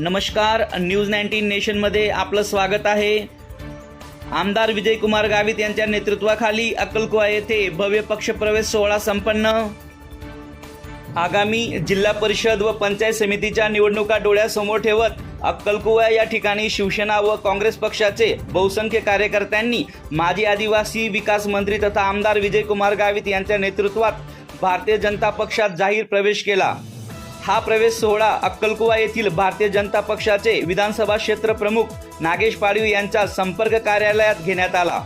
नमस्कार news nineteen नेशनमध्ये आपलं स्वागत आहे. आमदार विजयकुमार गावित यांच्या नेतृत्वाखाली अक्कलकुवा येथे भव्य पक्षप्रवेश सोहळा संपन्न. आगामी जिल्हा परिषद व पंचायत समितीच्या निवडणुका डोळ्यासमोर ठेवत अक्कलकुवा या ठिकाणी शिवसेना व काँग्रेस पक्षाचे बहुसंख्य कार्यकर्त्यांनी माजी आदिवासी विकास मंत्री तथा आमदार विजयकुमार गावित यांच्या नेतृत्वात भारतीय जनता पक्षात जाहीर प्रवेश केला. हा प्रवेश सोहळा अक्कलकुवा येथील भारतीय जनता पक्षाचे विधानसभा क्षेत्र प्रमुख नागेश पाडवी यांच्या संपर्क कार्यालयात घेण्यात आला.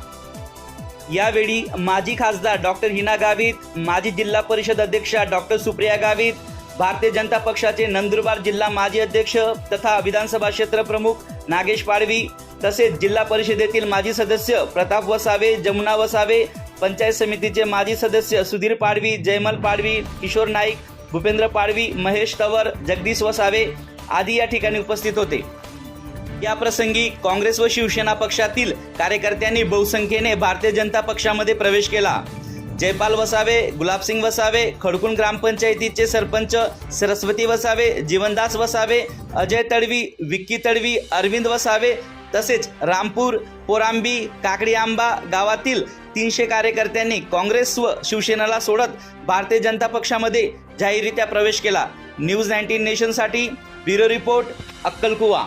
यावेळी माजी खासदार डॉक्टर हिना गावित माजी जिल्हा परिषद अध्यक्षा डॉक्टर सुप्रिया गावित भारतीय जनता पक्षाचे नंदुरबार जिल्हा माजी अध्यक्ष तथा विधानसभा क्षेत्र प्रमुख नागेश पाडवी तसेच जिल्हा परिषदेतील माजी सदस्य प्रताप वसावे जमुना वसावे पंचायत समितीचे माजी सदस्य सुधीर पाडवी जयमल पाडवी किशोर नाईक भूपेंद्र पाडवी महेश तवर जगदीश वसावे आदी या ठिकाणी उपस्थित होते. या प्रसंगी काँग्रेस व शिवसेना पक्षातील कार्यकर्त्यांनी बहुसंख्येने भारतीय जनता पक्षामध्ये प्रवेश केला. जयपाल वसावे गुलाबसिंग वसावे खडकुण ग्रामपंचायतीचे सरपंच सरस्वती वसावे जीवनदास वसावे अजय तडवी विक्की तडवी अरविंद वसावे तसेच रामपूर पोरांबी काकडी आंबा गावातील तीनशे कार्यकर्त्यांनी काँग्रेस व शिवसेनेला सोडत भारतीय जनता पक्षामध्ये जाहीररित्या प्रवेश केला. न्यूज नाईन्टीन नेशनसाठी ब्युरो रिपोर्ट अक्कलकुवा.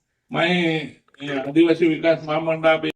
मैं आदिवासी विकास महामंडळ